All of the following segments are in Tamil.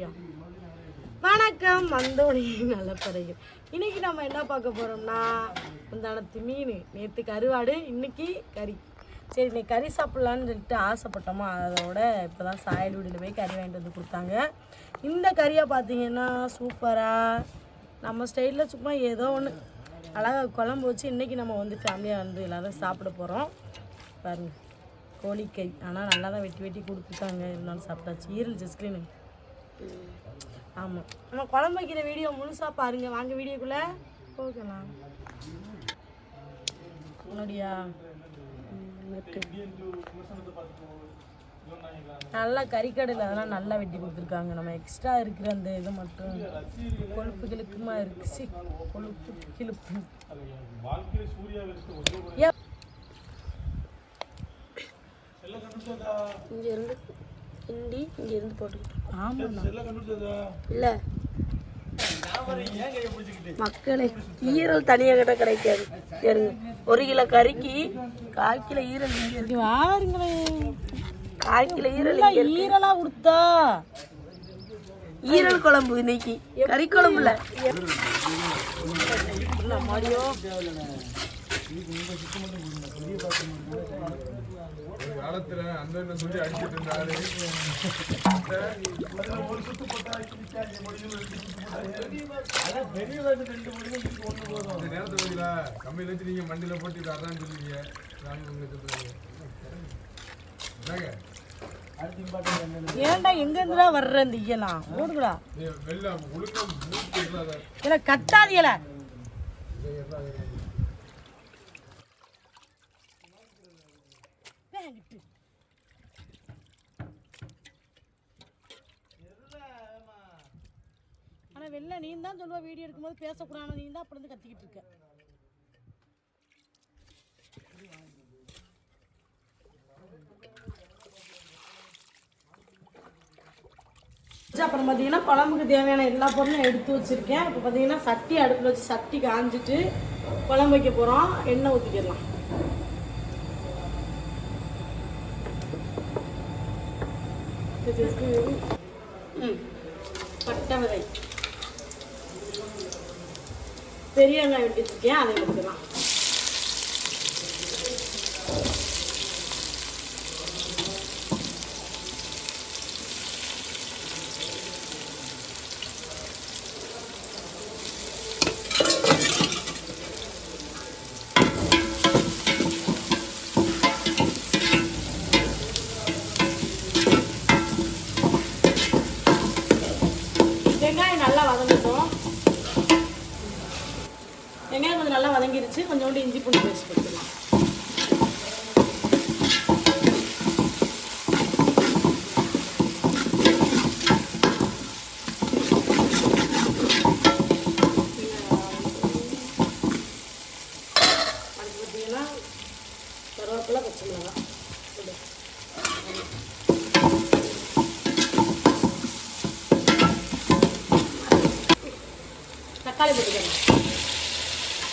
முக்கியம் வணக்கம் வந்தோடனே நல்ல பிறகு இன்னைக்கு நம்ம என்ன பார்க்க போறோம்னா முந்தானத்து மீன். நேற்று கருவாடு இன்னைக்கு கறி. சரி இன்னைக்கு கறி சாப்பிட்லான்னு சொல்லிட்டு ஆசைப்பட்டோமா அதோட இப்போ தான் சாயல் வீட்டில் போய் கறி வாங்கிட்டு வந்து கொடுத்தாங்க. இந்த கறியை பார்த்தீங்கன்னா சூப்பராக நம்ம ஸ்டைலில் சும்மா ஏதோ ஒன்று அழகாக குழம்பு வச்சு இன்றைக்கி நம்ம வந்து ஃபேமிலியாக வந்து எல்லாரும் சாப்பிட போகிறோம் பாருங்க கோழிக்கறி. ஆனால் நல்லா தான் வெட்டி வெட்டி கொடுத்துருக்காங்க. இருந்தாலும் சாப்பிட்டாச்சு. ஈரல் ஜஸ்கிரீனு ஆமாம் நம்ம குழம்பு வைக்கிற வீடியோ முழுசாக பாருங்க. வாங்க வீடியோக்குள்ளே போகலாம். இருக்கு. நல்லா கறிக்கடையில் அதெல்லாம் நல்லா வெட்டி கொடுத்துருக்காங்க. நம்ம எக்ஸ்ட்ரா இருக்கிற அந்த இது மட்டும். கொழுப்பு கிழுப்புமா இருக்கு. சி கொழுப்பு கிழுப்பு. இங்க இருந்து ஹிந்தி இங்க இருந்து ஆமாண்ணா. இல்ல. மக்களே ஈரல் தனியா கிட்ட கிடைக்காது. இருங்க ஒரு கிலோ கறிக்கு கால் கிலோ ஈரல் இங்க இருக்கு. இங்க வாருங்களே. கால் கிலோ ஈரல் ஈரலா கொடுத்தா ஈரல் குழம்பு இன்னைக்கு. கறி குழம்புல இல்ல. மாடியோ. காலத்துல அந்த சொல்லி அடிச்சிட்டு இருந்தாரு. இந்த நேரத்துல பாத்தீங்களா, கம்மியில வச்சு நீங்க மண்டியில போட்டு அதான் சொல்லுவீங்க. நான் உங்க சொல்றேன் என்னங்க ஏன்டா எங்க இருந்துடா வர்ற இந்த ஈயலாம் ஓடுடா நீ வெள்ளம் ஆனா வெளில நீ தான் சொல்லுவா வீடியோ எடுக்கும்போது பேசக்கூடாது நீ தான் அப்படி இருந்து கத்திக்கிட்டு இருக்க. அப்புறம் பார்த்தீங்கன்னா குழம்புக்கு தேவையான எல்லா பொருளும் எடுத்து வச்சுருக்கேன். இப்போ பார்த்தீங்கன்னா சட்டி அடுப்பில் வச்சு சட்டி காஞ்சிட்டு குழம்பு வைக்க போகிறோம் எண்ணெய் ஊற்றிக்கிடலாம் ம் பட்டை விதை பெரிய வெங்காயம் வெட்டி வச்சிருக்கேன் அதை எடுத்துக்கலாம் வெங்காயம் நல்லா வதங்கட்டும் வெங்காயம் கொஞ்சம் நல்லா வதங்கிருச்சு கொஞ்சோண்டு இஞ்சி பூண்டு பேஸ்ட் போட்டுக்கலாம் அடுத்து பார்த்தீங்கன்னா கருவேப்பிலை பச்சை மிளகாய் போடு. தக்காளி போட்டுக்கணும்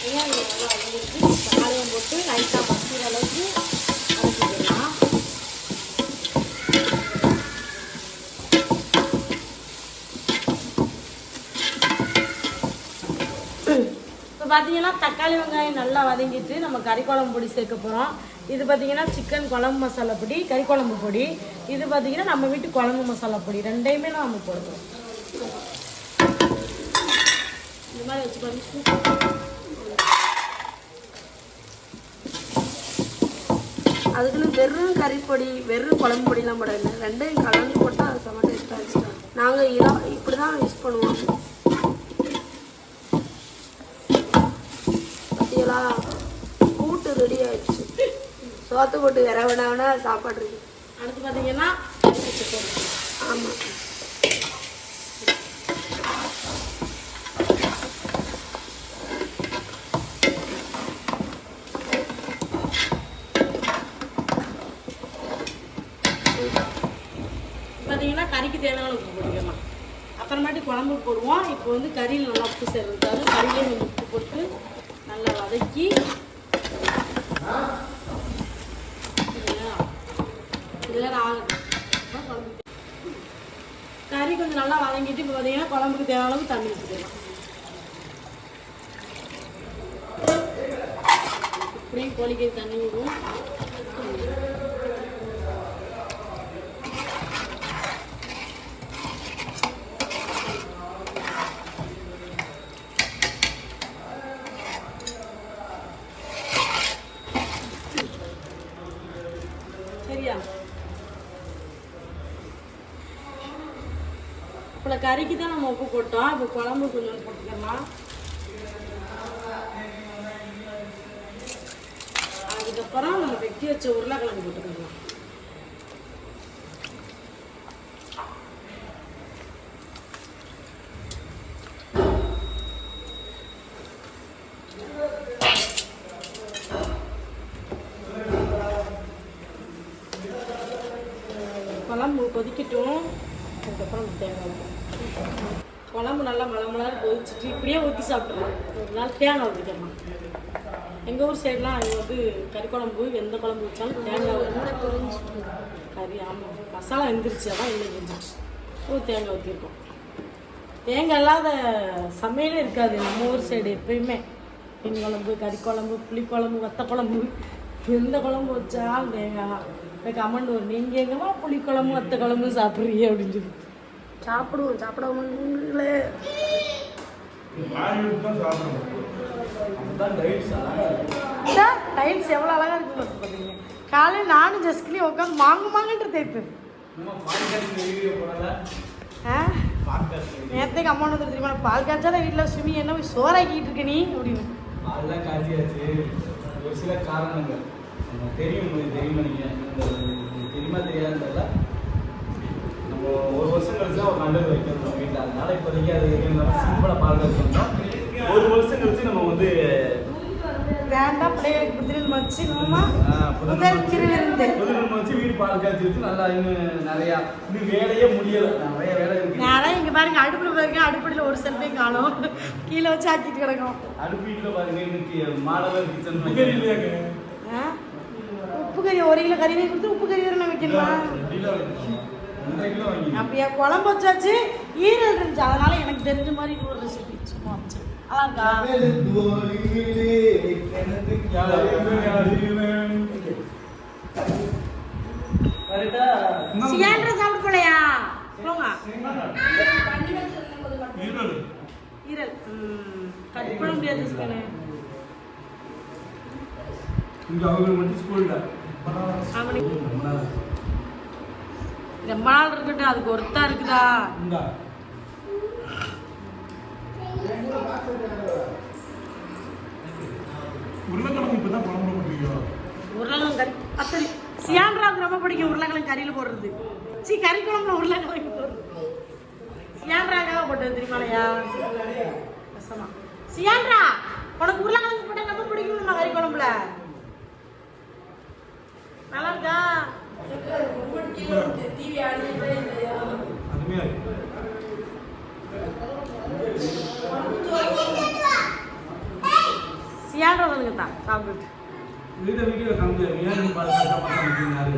வெங்காயம் நல்லா வதங்கிருக்கு? தக்காளியும் போட்டு லைட்டாக பசிக்கிற அளவுக்கு வதக்கிக்கலாம். இப்போ பார்த்தீங்கன்னா தக்காளி வெங்காயம் நல்லா வதங்கிட்டு நம்ம கறி குழம்பு பொடி சேர்க்க போகிறோம் இது பார்த்தீங்கன்னா சிக்கன் குழம்பு மசாலா பொடி கறி குழம்பு பொடி. இது பார்த்தீங்கன்னா நம்ம வீட்டு குழம்பு மசாலா பொடி. ரெண்டையுமே நம்ம போடுறோம் இந்த மாதிரி வச்சு பாருங்க அதுக்குன்னு வெறும் கறிப்பொடி வெறும் குழம்பு பொடிலாம் போடல ரெண்டையும் கலந்து போட்டால் அது செம்ம டேஸ்ட்டாக இருந்துச்சு நாங்கள் இதான் இப்படி தான் யூஸ் பண்ணுவோம். பார்த்தீங்களா கூட்டு ரெடி ஆயிடுச்சு. சோத்து போட்டு வேற வேணா சாப்பாடு இருக்கு. அடுத்து பார்த்தீங்கன்னா ஆமாம் பார்த்தீங்கன்னா கறிக்கு தேவையான உப்பு போட்டுக்கலாம் அப்புறமாட்டி குழம்பு போடுவோம் இப்போ வந்து கறியில் நல்லா உப்பு சேர்ந்தாரு கறியிலே கொஞ்சம் உப்பு போட்டு நல்லா வதக்கி சரியா? நான் குழம்பு கறி கொஞ்சம் நல்லா வதங்கிட்டு இப்போ பார்த்தீங்கன்னா குழம்புக்கு தேவையான அளவு தண்ணி ஊற்றிக்கலாம் இப்படியும் கோழிக்கறி தண்ணி விடுவோம் இப்போ கறிக்கு தான் நம்ம உப்பு போட்டோம். இப்போ குழம்பு கொஞ்சம் போட்டுக்கலாம். அதுக்கப்புறம் நம்ம வெட்டி வச்ச உருளைக்கிழங்கு போட்டுக்கலாம். குழம்பு கொதிக்கட்டும். அதுக்கப்புறம் தேங்காய் குழம்பு நல்லா மழை மழை கொதிச்சுட்டு இப்படியே ஊற்றி சாப்பிட்ருவோம் ஒரு நாள் தேங்காய் ஊற்றிக்கலாம் எங்கள் ஊர் சைட்லாம் அது வந்து கறி குழம்பு எந்த குழம்பு வச்சாலும் தேங்காய் ஊற்றி கறி ஆமாம் மசாலா எந்திரிச்சு அதான் எண்ணெய் எந்திரிச்சு ஓ தேங்காய் ஊற்றிருக்கோம் தேங்காய் இல்லாத சமையலே இருக்காது. நம்ம ஊர் சைடு எப்பயுமே. மீன் குழம்பு கறி குழம்பு புளிக்குழம்பு வத்த குழம்பு. எந்த குழம்பு வச்சாலும் தேங்காய் இப்போ கமெண்ட் வரும் நீங்கள் புளி குழம்பு வத்த குழம்பு சாப்பிட்றீங்க அப்படின்னு சொல்லி. சாப்பிடுவோம் சாப்பிடாமலே டைல்ஸ் எவ்வளோ அழகாக இருக்கு பார்த்தீங்க காலையில் நானும் ஜஸ்ட்லேயும் உட்காந்து மாங்கு மாங்கன்ற தேய்ப்பேன் நேரத்துக்கு அம்மா வந்து தெரியுமா? பால் காய்ச்சாத வீட்டில் சுமி என்ன போய் சோறாக்கிட்டு இருக்க நீ? அப்படின்னு. அதெல்லாம் காட்சியாச்சு ஒரு சில காரணங்கள். தெரியும் தெரியுமா நீங்கள் தெரியுமா தெரியாதுன்றதா ஒரு வருஷம் கழிச்சு தான் ஒரு நல்லது வைக்கணும் நம்ம வீட்டில். அதனால இப்போதைக்கு அது எதுவும் சிம்பிளாக பால் காய்ச்சோம்னா ஒரு வருஷம் கழிச்சு நம்ம வந்து வேண்டாம் பிள்ளைகளுக்கு புத்திரன் வச்சு நம்ம ஆஹ், புது முதல் திருவிருந்து புது நம்ம வச்சு வீடு பால் காய்ச்சி வச்சு நல்லா இன்னும் நிறையா இன்னும் வேலையே முடியலை. நிறைய வேலை இருக்கு. நேரம் இங்கே பாருங்க அடுப்பில் பாருங்க அடுப்படியில் ஒரு செல்ஃபையும் காணும். கீழே வச்சு ஆக்கிட்டு கிடக்கும். அடுப்பு வீட்டில் பாருங்க இன்னைக்கு மாடலர் கிச்சன் ஆ? உப்பு கறி ஒரு கிலோ கறி கொடுத்து உப்பு கறி வேறு நான் வைக்கணுமா அப்படியா? குழம்பு வச்சாச்சு ஈரல் இருந்துச்சு. அதனால எனக்கு தெரிஞ்ச மாதிரி இது ஒரு ரெசிபி சும்மா வச்சு. சியான்ற சாப்பிட்டு போலையா? போங்க. ஈரல். ம், கட் பண்ண முடியாது இங்க அவங்க மட்டும் ஸ்கூல்ல அவனுக்கு ரொம்ப நாள் இருக்கட்டும் அதுக்கு ஒருத்தா இருக்குதா? உருளைக்கிழங்கு இப்பதான் கறி. அத்தனை ரொம்ப பிடிக்கும் உருளைக்கிழங்கு கறியில் போடுறது. சி கறி குழம்புல உருளைக்கிழங்கு போடுறது. சியான்றாக்காக போட்டது தெரியுமாலையா சியான்ரா உனக்கு உருளைக்கிழங்கு போட்டா ரொம்ப பிடிக்கும் கறி குழம்புல. நல்லா இருக்கா?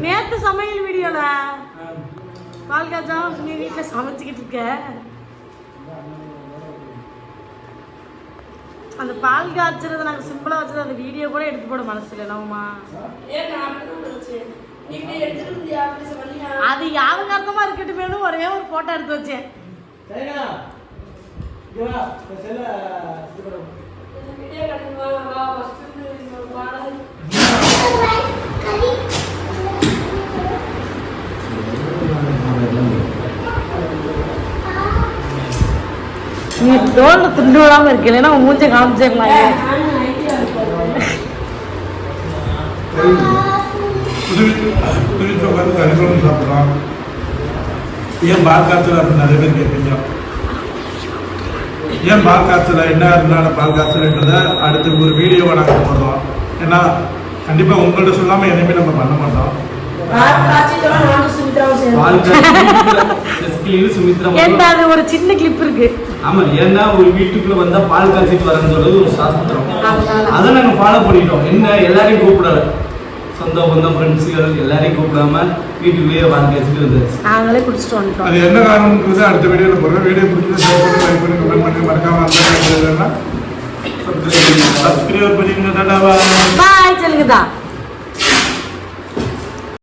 நேத்து நேற்று சமையல் வீடியோல பால் நீ வீட்டில் சமைச்சிக்கிட்டு இருக்க. அந்த பால் காய்ச்சறத நாங்கள் சிம்பிளாக வச்சது அந்த வீடியோ கூட எடுத்து போட மனசுல என்னம்மா அது யாவகார்த்தமாக இருக்கட்டுமேனு ஒரே ஒரு ஃபோட்டோ எடுத்து வச்சேன். நீ தோல்ல துண்டு விடாமல் இருக்கு இல்லைன்னா மூஞ்ச காமிச்சிடலாம். குறித்து உட்காந்து கறிக்குழம்பு சாப்பிட்றோம் ஏன் பால் காய்ச்சல் அப்படின்னு நிறைய பேர் கேட்பீங்க. ஏன் பால் காய்ச்சல்? என்ன இருந்தாலும் பால் காய்ச்சல்ன்றதை அடுத்து ஒரு வீடியோவை நாங்கள் போடுறோம். ஏன்னா கண்டிப்பாக உங்கள்ட்ட சொல்லாமல் எதையுமே நம்ம பண்ண மாட்டோம். அது ஒரு சின்ன கிளிப் இருக்கு? ஆமா ஏன்னா ஒரு வீட்டுக்குள்ள வந்தா பால் காய்ச்சிட்டு வரேன்னு சொல்றது ஒரு சாஸ்திரம். அதை நாங்க ஃபாலோ பண்ணிட்டோம். என்ன எல்லாரையும் கூப்பிடல. சொந்த பந்தம் ஃப்ரெண்ட்ஸுகள் எல்லாரையும் கூப்பிடாம வீட்டுக்குள்ளேயே வாங்கி வச்சுட்டு வந்தாச்சு. நாங்களே குடிச்சிட்டு வந்துட்டோம். அது என்ன காரணம்ன்றது அடுத்த வீடியோவில் போடுறோம் வீடியோ பிடிச்சி ஷேர் பண்ணி லைக் பண்ணி கமெண்ட் பண்ணி மறக்காம சப்ஸ்கிரைப் சப்ஸ்கிரைப் பண்ணிருங்க டாடா பாய் சொல்லுங்கதா